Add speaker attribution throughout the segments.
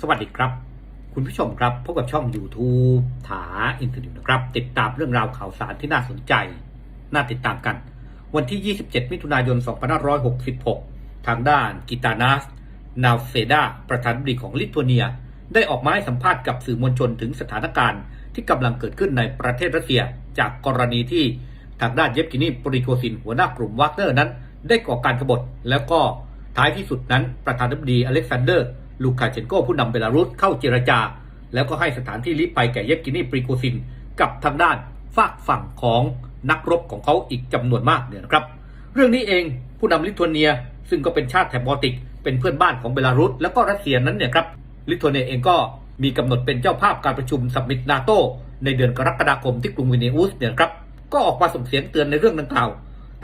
Speaker 1: สวัสดีครับ คุณผู้ชมครับพบกับช่อง YouTube ถาอินเทอร์น็ตนะครับ ติดตามเรื่องราวข่าวสารที่น่าสนใจ น่าติดตามกัน วันที่ 27 มิถุนายน 2566 ทางด้านกิตานัสนาวเซดา ประธานาธิบดีของลิทัวเนีย ได้ออกมาให้สัมภาษณ์กับสื่อมวลชนถึงสถานการณ์ที่กำลังเกิดขึ้นในประเทศรัสเซีย จากกรณีที่ทางด้านเยฟกินีปริโกซินหัวหน้ากลุ่มวากเนอร์นั้น ได้ก่อการกบฏแล้วก็ท้ายที่สุดนั้นประธานาธิบดีอเล็กซานเดอร์ ลูคาเชนโกผู้นำเบลารุสเข้าเจรจา แล้วก็ให้สถานที่ลี้ภัยแก่เยฟกินีปริโกซิน กับทางด้านฝากฝั่งของนักรบของเขาอีกจำนวนมากเนี่ยนะครับ เรื่องนี้เองผู้นำลิทัวเนีย ซึ่งก็เป็นชาติแถบบอลติก เป็นเพื่อนบ้านของเบลารุสแล้วก็รัสเซียนั้นเนี่ยครับลิทัวเนียเองก็มีกำหนดเป็นเจ้าภาพการประชุมสัมมิตนาโตในเดือนกรกฎาคมที่กรุงวินเนอุสเนี่ยครับก็ออกมาส่งเสียงเตือนในเรื่องดังกล่าว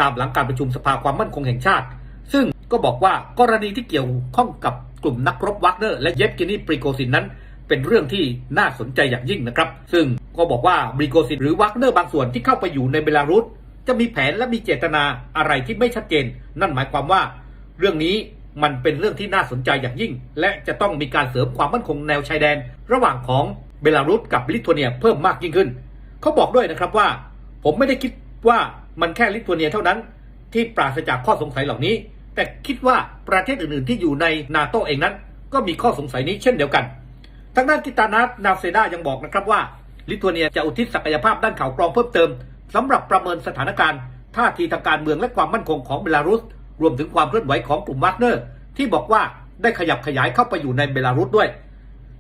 Speaker 1: ตามหลังการประชุมสภาความมั่นคงแห่งชาติ ซึ่งก็บอกว่ากรณีที่เกี่ยวข้องกับ กลุ่มนักรบวักเนอร์และเยฟกินีปริโกซินนั้น เป็นเรื่องที่น่าสนใจอย่างยิ่งนะครับ ซึ่งก็บอกว่าบริโกซินหรือวักเนอร์บางส่วนที่เข้าไปอยู่ในเบลารุสจะมีแผนและมีเจตนาอะไรที่ไม่ชัดเจน นั่นหมายความว่า เรื่องนี้มันเป็นเรื่องที่น่าสนใจอย่างยิ่ง และจะต้องมีการเสริมความมั่นคงแนวชายแดน ระหว่างของเบลารุสกับลิทัวเนียเพิ่มมากยิ่งขึ้น เขาบอกด้วยนะครับว่า ผมไม่ได้คิดว่ามันแค่ลิทัวเนียเท่านั้น ที่ปราศจากข้อสงสัยเหล่านี้ แต่คิดว่าประเทศอื่นๆที่อยู่ในนาโตเองนั้น ก็มีข้อสงสัยนี้เช่นเดียวกันทางด้านกิตานัสนาเซดายังบอกนะครับว่า ลิทัวเนียจะอุทิศศักยภาพด้านข่าวกรองเพิ่มเติมสำหรับประเมินสถานการณ์ท่าทีทางการเมืองและความมั่นคงของเบลารุส รวมถึงความเคลื่อนไหวของกลุ่มวากเนอร์ ที่บอกว่าได้ขยับขยายเข้าไปอยู่ในเบลารุสด้วย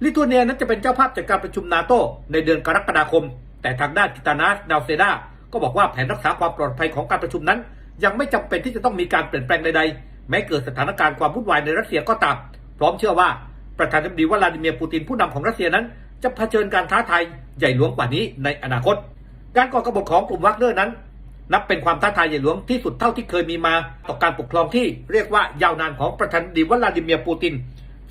Speaker 1: ลิทัวเนียนั้นจะเป็นเจ้าภาพจัดการประชุมนาโตในเดือนกรกฎาคม แต่ทางด้านกิตานัสนาเซดาก็บอกว่าแผนรักษาความปลอดภัยของการประชุมนั้น ยังไม่จำเป็นที่จะต้องมีการเปลี่ยนแปลงใดๆ แม้เกิดสถานการณ์ความวุ่นวายในรัสเซียก็ตาม พร้อมเชื่อว่าประธานาธิบดีวลาดิเมียร์ปูตินผู้นำของรัสเซียนั้น จะเผชิญการท้าทายใหญ่หลวงกว่านี้ในอนาคต การก่อกบฏของกลุ่มวักเนอร์นั้น นับเป็นความท้าทายใหญ่หลวงที่สุดเท่าที่เคยมีมา ต่อการปกครองที่เรียกว่ายาวนานของประธานาธิบดีวลาดิเมียร์ปูติน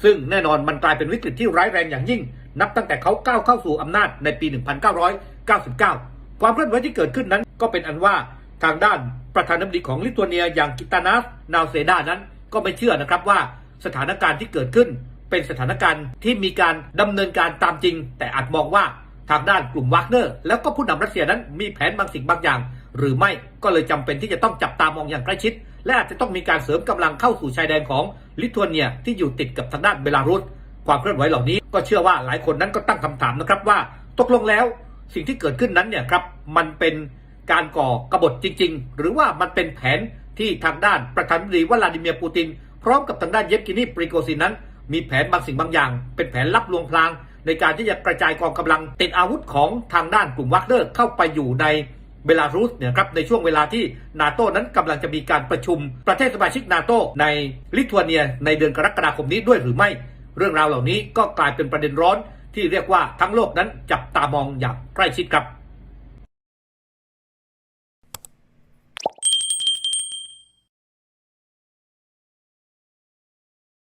Speaker 1: ซึ่งแน่นอนมันกลายเป็นวิกฤตที่ร้ายแรงอย่างยิ่ง นับตั้งแต่เขาก้าวเข้าสู่อำนาจในปี 1999 ความเคลื่อนไหวที่เกิดขึ้นนั้นก็เป็นอันว่า ทางด้านประธานาธิบดีของลิทัวเนียอย่างกิตานัสนาวเซดานั้นก็ไม่เชื่อนะครับว่าสถานการณ์ที่เกิดขึ้น เป็นสถานการณ์ที่มีการดำเนินการตามจริง แต่อาจมองว่าทางด้านกลุ่มวากเนอร์ แล้วก็ผู้นำรัสเซียนั้นมีแผนบางสิ่งบางอย่าง หรือไม่ก็เลยจำเป็นที่จะต้องจับตามองอย่างใกล้ชิด และอาจจะต้องมีการเสริมกำลังเข้าสู่ชายแดนของลิทัวเนียที่อยู่ติดกับทางด้านเบลารุสความเคลื่อนไหวเหล่านี้ก็เชื่อว่าหลายคนนั้นก็ตั้งคำถามนะครับว่า ตกลงแล้วสิ่งที่เกิดขึ้นนั้นเนี่ยครับมันเป็น การก่อกบฏจริง ๆ หรือว่ามันเป็นแผนที่ทางด้านประธานาธิบดีวลาดิเมียร์ปูติน พร้อมกับทางด้านเยฟกินีปริโกซินนั้น มีแผนบางสิ่งบางอย่าง เป็นแผนลับลวงพลาง ในการที่จะกระจายกองกำลังติดอาวุธของทางด้านกลุ่มวักเนอร์เข้าไปอยู่ในเบลารุสเนี่ยครับในช่วงเวลาที่นาโตนั้นกำลังจะมีการประชุมประเทศสมาชิกนาโตในลิทัวเนียในเดือนกรกฎาคมนี้ด้วยหรือไม่ เรื่องราวเหล่านี้ก็กลายเป็นประเด็นร้อนที่เรียกว่าทั้งโลกนั้นจับตามองอย่างใกล้ชิดครับ